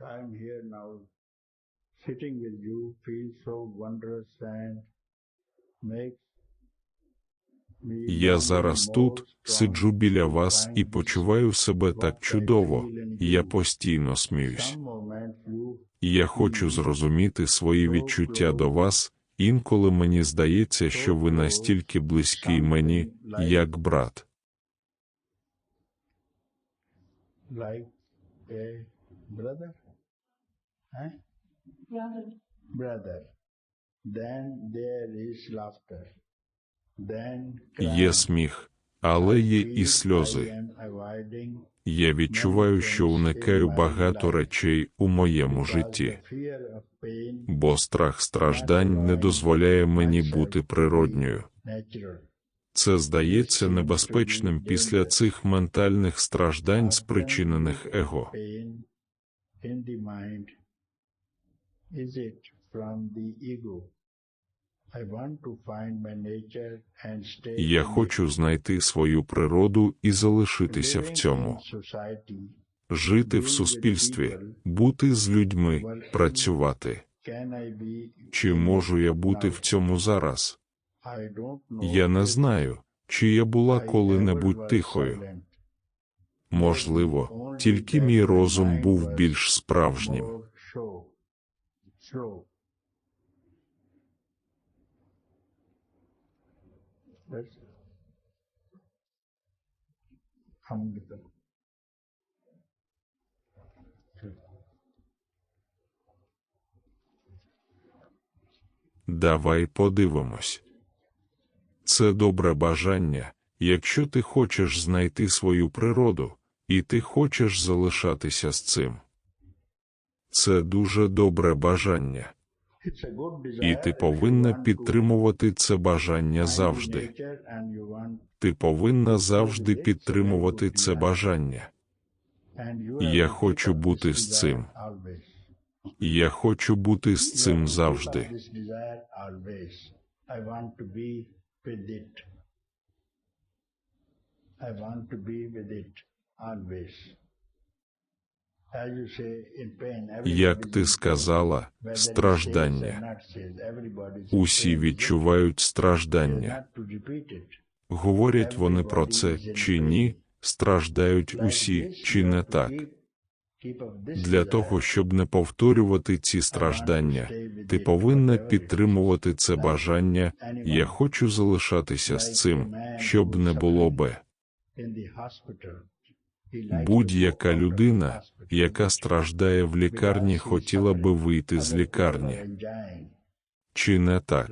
I'm here now, sitting with you feels so wondrous and makes Я зараз тут сиджу біля вас і почуваю себе так чудово. Я постійно сміюсь. Я хочу зрозуміти свої відчуття до вас. Інколи мені здається, що ви настільки близький мені, як брат. like a brother, huh? Brother. brother. Then there is laughter. Then Є сміх, але є і сльози. Я відчуваю, що уникаю багато речей у моєму житті, бо страх страждань не дозволяє мені бути природньою. Це здається небезпечним після цих ментальних страждань, спричинених его. Is it from the ego? Я хочу знайти свою природу і залишитися в цьому, жити в суспільстві, бути з людьми, працювати. Чи можу я бути в цьому зараз? Я не знаю, чи я була коли-небудь тихою. Можливо, тільки мій розум був більш справжнім. Slow. That's Amrita. Давай подивимось. Це добре бажання, якщо ти хочеш знайти свою природу, і ти хочеш залишатися з цим. Це дуже добре бажання, і ти повинна підтримувати це бажання завжди. Ти повинна завжди підтримувати це бажання. Я хочу бути з цим. Я хочу бути з цим завжди. I want to be with it always. Як ти сказала, страждання. Усі відчувають страждання. Говорять вони про це чи ні, страждають усі, чи не так. Для того, щоб не повторювати ці страждання, ти повинна підтримувати це бажання. Я хочу залишатися з цим, щоб не було би. Будь-яка людина, яка страждає в лікарні, хотіла би вийти з лікарні. Чи не так?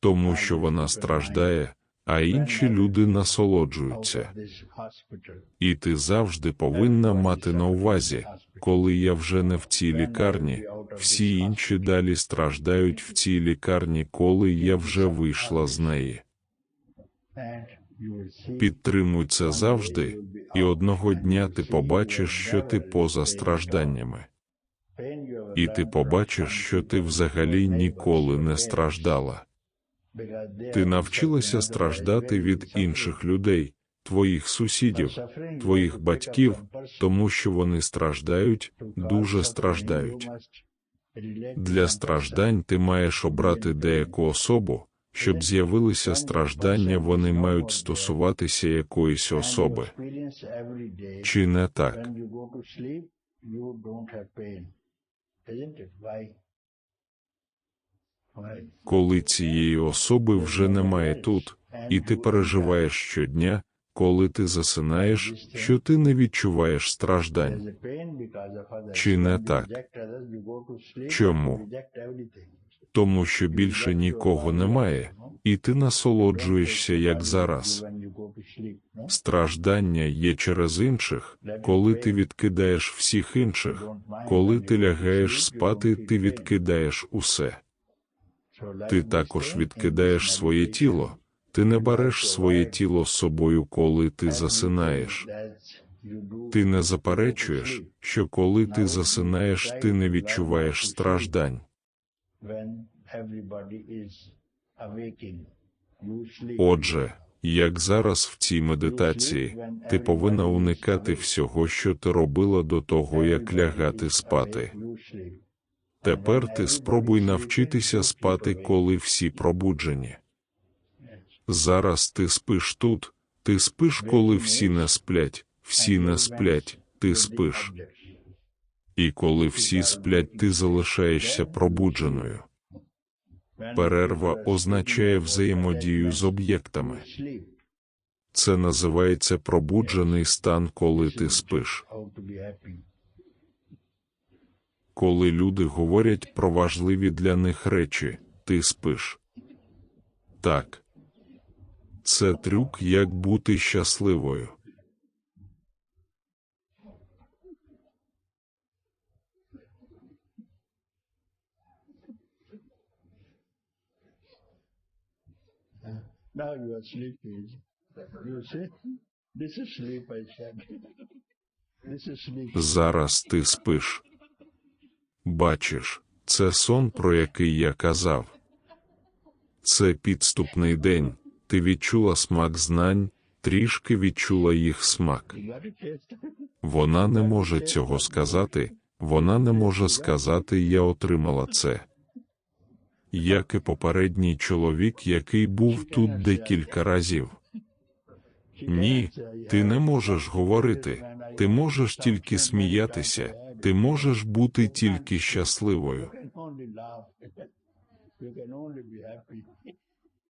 Тому що вона страждає, а інші люди насолоджуються. І ти завжди повинна мати на увазі, коли я вже не в цій лікарні, всі інші далі страждають в цій лікарні, коли я вже вийшла з неї. Підтримуй це завжди, і одного дня ти побачиш, що ти поза стражданнями, і ти побачиш, що ти взагалі ніколи не страждала. Ти навчилася страждати від інших людей, твоїх сусідів, твоїх батьків, тому що вони страждають, дуже страждають. Для страждань ти маєш обрати деяку особу, щоб з'явилися страждання, вони мають стосуватися якоїсь особи. Чи не так? Коли цієї особи вже немає тут, і ти переживаєш щодня, коли ти засинаєш, що ти не відчуваєш страждань. Чи не так? Чому? Тому що більше нікого немає, і ти насолоджуєшся як зараз. Страждання є через інших, коли ти відкидаєш всіх інших, коли ти лягаєш спати, ти відкидаєш усе. Ти також відкидаєш своє тіло. Ти не береш своє тіло з собою, коли ти засинаєш. Ти не заперечуєш, що коли ти засинаєш, ти не відчуваєш страждань. When everybody is awaking. Отже, Як зараз в цій медитації, ти повинна уникати всього, що ти робила до того, як лягати спати. Тепер ти спробуй навчитися спати, коли всі пробуджені. Зараз ти спиш тут, ти спиш, коли всі не сплять, всі не сплять, ти спиш. І коли всі сплять, ти залишаєшся пробудженою. Перерва означає взаємодію з об'єктами. Це називається пробуджений стан, коли ти спиш. Коли люди говорять про важливі для них речі, ти спиш. Так. Це трюк, як бути щасливою. Now you are sleeping. You see? This is sleep, I said. This is sleep. Зараз ти спиш. Бачиш, це сон, про який я казав. Це підступний день. Ти відчула смак знань, трішки відчула їх смак. Вона не може цього сказати, вона не може сказати, я отримала це. Як і попередній чоловік, який був тут декілька разів. Ні, ти не можеш говорити, ти можеш тільки сміятися, ти можеш бути тільки щасливою.